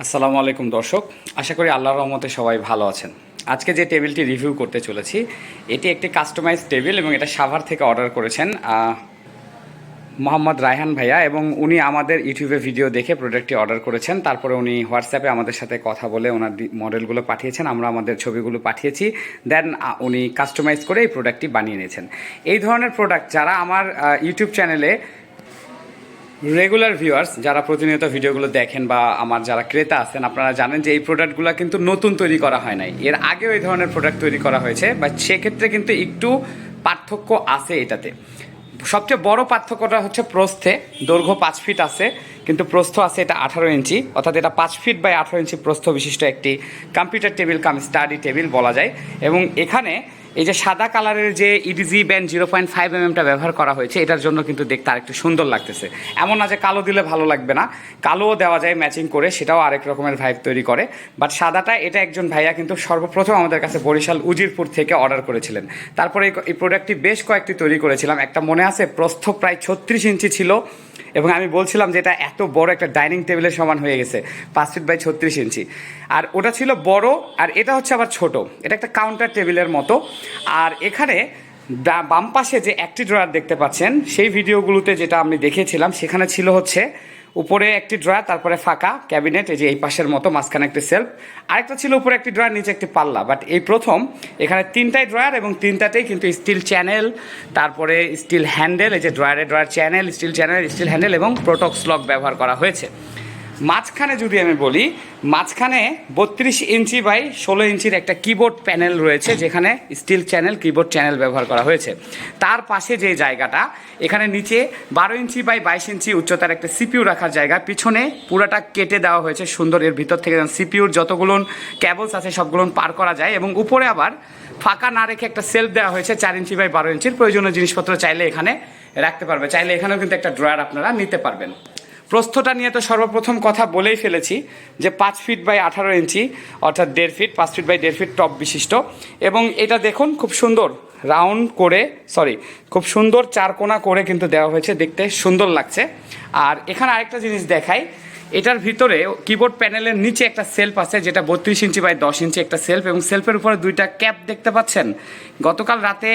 আসসালামু আলাইকুম দর্শক, আশা করি আল্লাহর রহমতে সবাই ভালো আছেন। আজকে যে টেবিলটি রিভিউ করতে চলেছি, এটি একটি কাস্টমাইজ টেবিল এবং এটা সাভার থেকে অর্ডার করেছেন মোহাম্মদ রায়হান ভাইয়া এবং উনি আমাদের ইউটিউবে ভিডিও দেখে প্রোডাক্টটি অর্ডার করেছেন। তারপরে উনি হোয়াটসঅ্যাপে আমাদের সাথে কথা বলে ওনার মডেলগুলো পাঠিয়েছেন, আমরা আমাদের ছবিগুলো পাঠিয়েছি। দেন উনি কাস্টমাইজ করে এই প্রোডাক্টটি বানিয়ে নিয়েছেন। এই ধরনের প্রোডাক্ট যারা আমার ইউটিউব চ্যানেলে রেগুলার ভিউয়ার্স যারা প্রতিনিয়ত ভিডিওগুলো দেখেন বা আমার যারা ক্রেতা আছেন, আপনারা জানেন যে এই প্রোডাক্টগুলো কিন্তু নতুন তৈরি করা হয় নাই। এর আগেও এই ধরনের প্রোডাক্ট তৈরি করা হয়েছে, বা সেক্ষেত্রে কিন্তু একটু পার্থক্য আছে এটাতে। সবচেয়ে বড় পার্থক্যটা হচ্ছে প্রস্থে, দৈর্ঘ্য পাঁচ ফিট আছে, কিন্তু প্রস্থ আছে এটা আঠারো ইঞ্চি, অর্থাৎ এটা পাঁচ ফিট বাই আঠারো ইঞ্চি প্রস্থ বিশিষ্ট একটি computer table cum study table বলা যায়। এবং এখানে এই যে সাদা কালারের যে edge band zero point five এমএমটা ব্যবহার করা হয়েছে, এটার জন্য কিন্তু দেখতে আরেকটু সুন্দর লাগতেছে। এমন না যে কালো দিলে ভালো লাগবে না, কালোও দেওয়া যায় ম্যাচিং করে, সেটাও আরেক রকমের ভাইব তৈরি করে। বাট সাদাটা এটা একজন ভাইয়া কিন্তু সর্বপ্রথম আমাদের কাছে বরিশাল উজিরপুর থেকে অর্ডার করেছিলেন। তারপরে এই প্রোডাক্টটি বেশ কয়েকটি তৈরি করেছিলাম। একটা মনে আছে, প্রস্থ প্রায় ছত্রিশ ইঞ্চি ছিল। এবং আমি বলছিলাম যে এটা এত বড় একটা ডাইনিং টেবিলের সমান হয়ে গেছে, পাঁচ ফিট বাই ছত্রিশ ইঞ্চি। আর ওটা ছিল বড়, আর এটা হচ্ছে আবার ছোট। এটা একটা কাউন্টার টেবিলের মতো। আর এখানে বাম পাশে যে একটি ড্রয়ার দেখতে পাচ্ছেন, সেই ভিডিওগুলোতে যেটা আমি দেখেছিলাম সেখানে ছিল হচ্ছে উপরে একটি ড্রয়ার তারপরে ফাঁকা ক্যাবিনেট, এই যে এই পাশের মতো, মাঝখানে একটি সেলফ। আরেকটা ছিল উপরে একটি ড্রয়ার নিচে একটি পাল্লা। বাট এই প্রথম, এখানে তিনটাই ড্রয়ার এবং তিনটাতেই কিন্তু স্টিল চ্যানেল তারপরে স্টিল হ্যান্ডেল এই যে ড্রয়ারে drawer channel steel channel steel handle এবং প্রোটক্স লক ব্যবহার করা হয়েছে। মাঝখানে যদি আমি বলি, মাঝখানে বত্রিশ ইঞ্চি বাই ষোলো ইঞ্চির একটা কিবোর্ড প্যানেল রয়েছে, যেখানে স্টিল চ্যানেল কিবোর্ড চ্যানেল ব্যবহার করা হয়েছে। তার পাশে যে জায়গাটা, এখানে নিচে বারো ইঞ্চি বাই বাইশ ইঞ্চি উচ্চতার একটা সিপিউ রাখার জায়গা। পিছনে পুরাটা কেটে দেওয়া হয়েছে সুন্দর, এর ভিতর থেকে সিপিউর যতগুলো ক্যাবলস আছে, সবগুলো পার করা যায়। এবং উপরে আবার ফাঁকা না রেখে একটা সেলফ দেওয়া হয়েছে, চার ইঞ্চি বাই বারো ইঞ্চির। প্রয়োজনীয় জিনিসপত্র চাইলে এখানে রাখতে পারবে। চাইলে এখানেও কিন্তু একটা ড্রয়ার আপনারা নিতে পারবেন। প্রস্থটা নিয়ে তো সর্বপ্রথম কথা বলেই ফেলেছি যে পাঁচ ফিট বাই আঠারো ইঞ্চি, অর্থাৎ দেড় ফিট, পাঁচ ফিট বাই দেড় ফিট টপ বিশিষ্ট। এবং এটা দেখুন, খুব সুন্দর রাউন্ড করে, সরি, খুব সুন্দর চারকোনা করে কিন্তু দেওয়া হয়েছে, দেখতে সুন্দর লাগছে। আর এখানে আরেকটা জিনিস দেখাই, এটার ভিতরে কিবোর্ড প্যানেলের নিচে একটা সেলফ আছে, যেটা বত্রিশ ইঞ্চি বাই দশ ইঞ্চি একটা সেলফ এবং সেলফের উপরে দুইটা ক্যাপ দেখতে পাচ্ছেন। গতকাল রাতে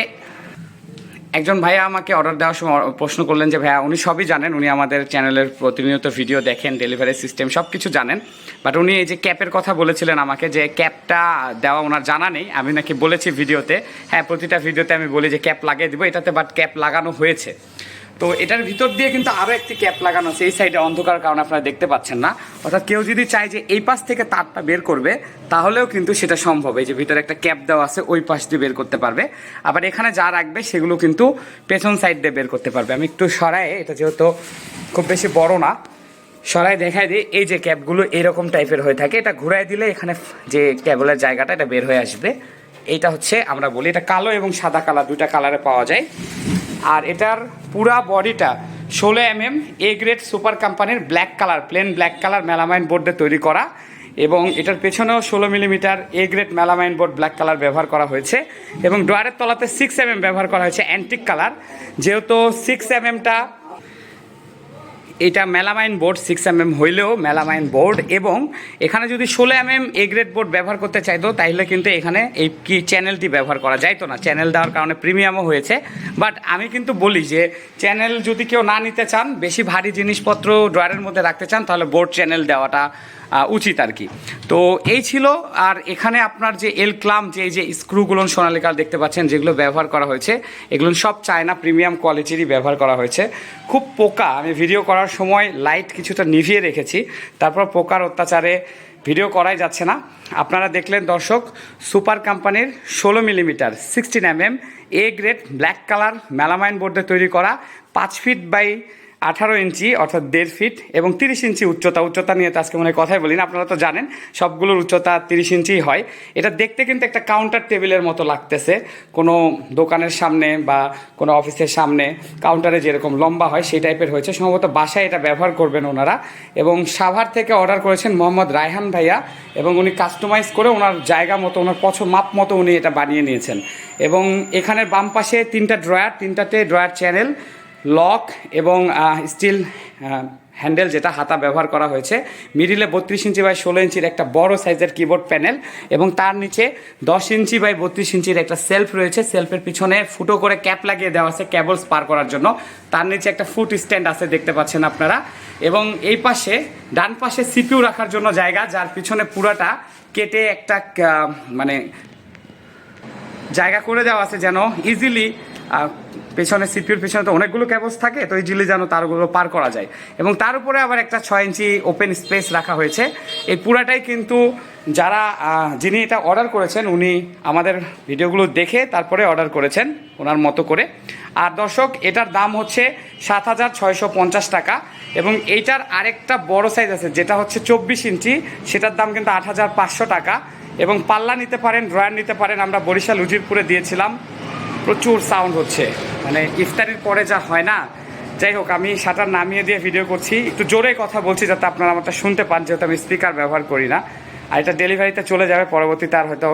একজন ভাইয়া আমাকে অর্ডার দেওয়ার সময় প্রশ্ন করলেন যে, ভাইয়া, উনি সবই জানেন। উনি আমাদের চ্যানেলের প্রতিনিয়ত ভিডিও দেখেন ডেলিভারি সিস্টেম সব কিছু জানেন। বাট উনি এই যে ক্যাপের কথা বলেছিলেন আমাকে যে ক্যাপটা দেওয়া ওনার জানা নেই। আমি নাকি বলেছি ভিডিওতে হ্যাঁ প্রতিটা ভিডিওতে আমি বলি যে ক্যাপ লাগিয়ে দিব। এটাতে বাট ক্যাপ লাগানো হয়েছে। তো এটার ভিতর দিয়ে কিন্তু আরও একটি ক্যাপ লাগানো আছে, এই সাইডে অন্ধকার কারণে আপনারা দেখতে পাচ্ছেন না। অর্থাৎ কেউ যদি চায় যে এই পাশ থেকে তারটা বের করবে, তাহলেও কিন্তু সেটা সম্ভব। এই যে ভিতরে একটা ক্যাপ দেওয়া আছে, ওই পাশ দিয়ে বের করতে পারবে। আবার এখানে যা রাখবে, সেগুলো কিন্তু পেছন সাইড দিয়ে বের করতে পারবে। আমি একটু সরাই এটা যেহেতু খুব বেশি বড় না সরাই দেখাই দিই, এই যে ক্যাপগুলো এরকম টাইপের হয়ে থাকে। এটা ঘুরাই দিলে এখানে যে ক্যাবলের জায়গাটা, এটা বের হয়ে আসবে। এইটা হচ্ছে আমরা বলি, এটা কালো এবং সাদা কালার, দুইটা কালারে পাওয়া যায়। আর এটার পুরা বডিটা ষোলো M M A grade Super কোম্পানির black colour plain black colour melamine বোর্ডে তৈরি করা এবং এটার পেছনেও ষোলো millimetre A grade melamine board black colour ব্যবহার করা হয়েছে এবং ড্রয়ারের তলাতে সিক্স এম ব্যবহার করা হয়েছে অ্যান্টিক কালার যেহেতু সিক্স এম এমটা এটা melamine board six M M হইলেও মেলামাইন বোর্ড এবং এখানে যদি ষোলো M M A grade board ব্যবহার করতে চাইতো তাহলে কিন্তু এখানে এই কি চ্যানেলটি ব্যবহার করা যাইতো না। চ্যানেল দেওয়ার কারণে প্রিমিয়ামও হয়েছে। বাট আমি কিন্তু বলি যে চ্যানেল যদি কেউ না নিতে চান, বেশি ভারী জিনিসপত্র ড্রয়ারের মধ্যে রাখতে চান, তাহলে বোর্ড চ্যানেল দেওয়াটা উচিত আর কি। তো এই ছিল, আর এখানে আপনার যে এল ক্লাম, যে এই যে স্ক্রুগুলো সোনালিকার দেখতে পাচ্ছেন, যেগুলো ব্যবহার করা হয়েছে, এগুলো সব চায়না প্রিমিয়াম কোয়ালিটিরই ব্যবহার করা হয়েছে। খুব পোকা, আমি ভিডিও করার সময় লাইট কিছুটা নিভিয়ে রেখেছি, তারপর পোকার অত্যাচারে ভিডিও করাই যাচ্ছে না। আপনারা দেখলেন দর্শক, সুপার কোম্পানির ষোলো millimetre, sixteen M M A grade, black colour, melamine বোর্ডে তৈরি করা, পাঁচ ফিট বাই আঠারো ইঞ্চি, অর্থাৎ দেড় ফিট এবং তিরিশ ইঞ্চি উচ্চতা। উচ্চতা নিয়ে তো আজকে মনে হয় কথাই বলি না আপনারা তো জানেন, সবগুলোর উচ্চতা তিরিশ ইঞ্চিই হয়। এটা দেখতে কিন্তু একটা কাউন্টার টেবিলের মতো লাগতেছে। কোনো দোকানের সামনে বা কোনো অফিসের সামনে কাউন্টারে যেরকম লম্বা হয়, সেই টাইপের হয়েছে। সম্ভবত বাসায় এটা ব্যবহার করবেন ওনারা। এবং সাভার থেকে অর্ডার করেছেন মোহাম্মদ রায়হান ভাইয়া এবং উনি কাস্টমাইজ করে ওনার জায়গা মতো, ওনার পছন্দ মাপ মতো উনি এটা বানিয়ে নিয়েছেন। এবং এখানে বাম পাশে তিনটা ড্রয়ার তিনটাতে ড্রয়ার চ্যানেল লক এবং স্টিল হ্যান্ডেল যেটা হাতা ব্যবহার করা হয়েছে। মিডিলে বত্রিশ ইঞ্চি বাই ষোলো ইঞ্চির একটা বড় সাইজের কিবোর্ড প্যানেল এবং তার নিচে দশ ইঞ্চি বাই বত্রিশ ইঞ্চির একটা সেলফ রয়েছে। সেলফের পিছনে ফুটো করে ক্যাপ লাগিয়ে দেওয়া আছে কেবলস পার করার জন্য। তার নিচে একটা ফুট স্ট্যান্ড আছে দেখতে পাচ্ছেন আপনারা। এবং এই পাশে, ডান পাশে সিপিউ রাখার জন্য জায়গা, যার পিছনে পুরাটা কেটে একটা মানে জায়গা করে দেওয়া আছে যেন ইজিলি পেছনে সিপিউর পেছনে তো অনেকগুলো ক্যাবস থাকে, তো ইজিলি যেন তারগুলো পার করা যায়। এবং তার উপরে আবার একটা ছয় ইঞ্চি ওপেন স্পেস রাখা হয়েছে। এই পুরাটাই কিন্তু যারা যিনি এটা অর্ডার করেছেন, উনি আমাদের ভিডিওগুলো দেখে তারপরে অর্ডার করেছেন, ওনার মতো করে। আর দর্শক, এটার দাম হচ্ছে সাত হাজার ছয়শো পঞ্চাশ টাকা এবং এইটার আরেকটা বড় সাইজ আছে, যেটা হচ্ছে চব্বিশ ইঞ্চি, সেটার দাম কিন্তু আট হাজার পাঁচশো টাকা। এবং পাল্লা নিতে পারেন ড্রয়ার নিতে পারেন, আমরা বরিশাল উজিরপুরে দিয়েছিলাম। প্রচুর সাউন্ড হচ্ছে। মানে ইফতারির পরে যা হয় না। যাই হোক, আমি শাটার নামিয়ে দিয়ে ভিডিও করছি। একটু জোরে কথা বলছি যাতে আপনারা আমারটা শুনতে পান, যেহেতু আমি স্পিকার ব্যবহার করি না। আর এটা ডেলিভারিতে চলে যাবে, পরবর্তীতে আর হয়তো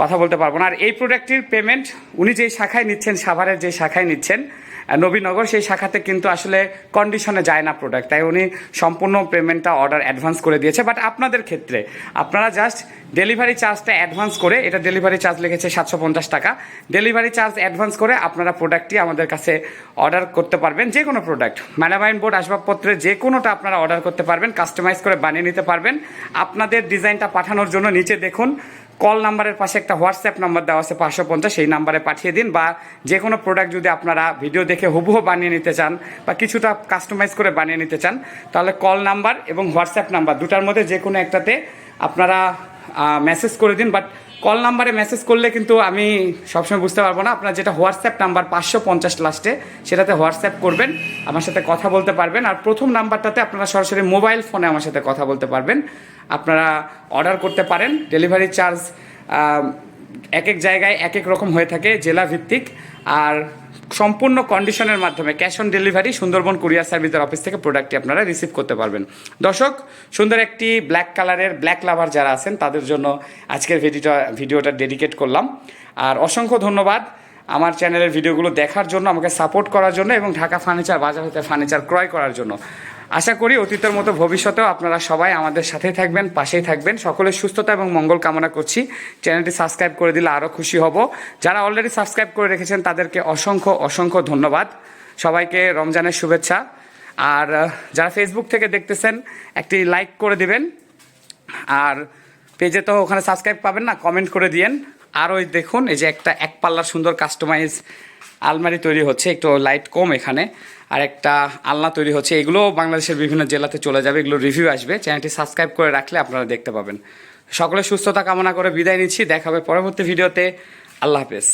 কথা বলতে পারব না। আর এই প্রোডাক্টটির পেমেন্ট উনি যেই শাখায় নিচ্ছেন, সাভারের যে শাখায় নিচ্ছেন নবীনগর সেই শাখাতে কিন্তু আসলে কন্ডিশনে যায় না প্রোডাক্ট তাই উনি সম্পূর্ণ পেমেন্টটা অর্ডার অ্যাডভান্স করে দিয়েছে। বাট আপনাদের ক্ষেত্রে, আপনারা জাস্ট ডেলিভারি চার্জটা অ্যাডভান্স করে, এটা ডেলিভারি চার্জ লিখেছে সাতশো পঞ্চাশ টাকা। ডেলিভারি চার্জ অ্যাডভান্স করে আপনারা প্রোডাক্টটি আমাদের কাছে অর্ডার করতে পারবেন, যে কোনো প্রোডাক্ট ম্যানাবাইন বোর্ড আসবাবপত্রে যে কোনোটা আপনারা অর্ডার করতে পারবেন কাস্টমাইজ করে বানিয়ে নিতে পারবেন। আপনাদের ডিজাইনটা পাঠানোর জন্য নিচে দেখুন কল নাম্বারের পাশে একটা হোয়াটসঅ্যাপ নাম্বার দেওয়া আছে, পাঁচশো পঞ্চাশ। সেই নাম্বারে পাঠিয়ে দিন বা যে কোনো প্রোডাক্ট যদি আপনারা ভিডিও দেখে হুবহু বানিয়ে নিতে চান বা কিছুটা কাস্টমাইজ করে বানিয়ে নিতে চান, তাহলে কল নাম্বার এবং হোয়াটসঅ্যাপ নাম্বার দুটার মধ্যে যে কোনো একটাতে আপনারা মেসেজ করে দিন। বাট কল নাম্বারে মেসেজ করলে কিন্তু আমি সবসময় বুঝতে পারব না। আপনার যেটা হোয়াটসঅ্যাপ নাম্বার পাঁচশো পঞ্চাশ লাস্টে সেটাতে হোয়াটসঅ্যাপ করবেন, আমার সাথে কথা বলতে পারবেন। আর প্রথম নাম্বারটাতে আপনারা সরাসরি মোবাইল ফোনে আমার সাথে কথা বলতে পারবেন। আপনারা অর্ডার করতে পারেন। ডেলিভারি চার্জ এক এক জায়গায় এক এক রকম হয়ে থাকে জেলা ভিত্তিক আর সম্পূর্ণ কন্ডিশনের মাধ্যমে cash on delivery Sundarban courier সার্ভিসের অফিস থেকে প্রোডাক্টটি আপনারা রিসিভ করতে পারবেন। দর্শক, সুন্দর একটি ব্ল্যাক কালারের ব্ল্যাক লাভার যারা আছেন, তাদের জন্য আজকের ভিডিওটা ভিডিওটা ডেডিকেট করলাম। আর অসংখ্য ধন্যবাদ আমার চ্যানেলের ভিডিওগুলো দেখার জন্য, আমাকে সাপোর্ট করার জন্য এবং ঢাকা ফার্নিচার বাজার হতে ফার্নিচার ক্রয় করার জন্য। আশা করি অতীতের মতো ভবিষ্যতেও আপনারা সবাই আমাদের সাথেই থাকবেন, পাশেই থাকবেন। সকলের সুস্থতা এবং মঙ্গল কামনা করছি। চ্যানেলটি সাবস্ক্রাইব করে দিলে আরও খুশি হব। যারা অলরেডি সাবস্ক্রাইব করে রেখেছেন, তাদেরকে অসংখ্য অসংখ্য ধন্যবাদ। সবাইকে রমজানের শুভেচ্ছা। আর যারা ফেসবুক থেকে দেখতেছেন, একটি লাইক করে দিবেন। আর পেজে তো ওখানে সাবস্ক্রাইব পাবেন না কমেন্ট করে দিয়েন। আর ওই দেখুন, এই যে একটা এক পাল্লার সুন্দর কাস্টমাইজ আলমারি তৈরি হচ্ছে, একটু লাইট কম এখানে, আর একটা আলনা তৈরি হচ্ছে। এগুলো বাংলাদেশের বিভিন্ন জেলাতে চলে যাবে, এগুলো রিভিউ আসবে। চ্যানেলটি সাবস্ক্রাইব করে রাখলে আপনারা দেখতে পাবেন। সকলে সুস্থতা কামনা করে বিদায় নিচ্ছি দেখা হবে পরবর্তী ভিডিওতে আল্লাহ হাফেজ।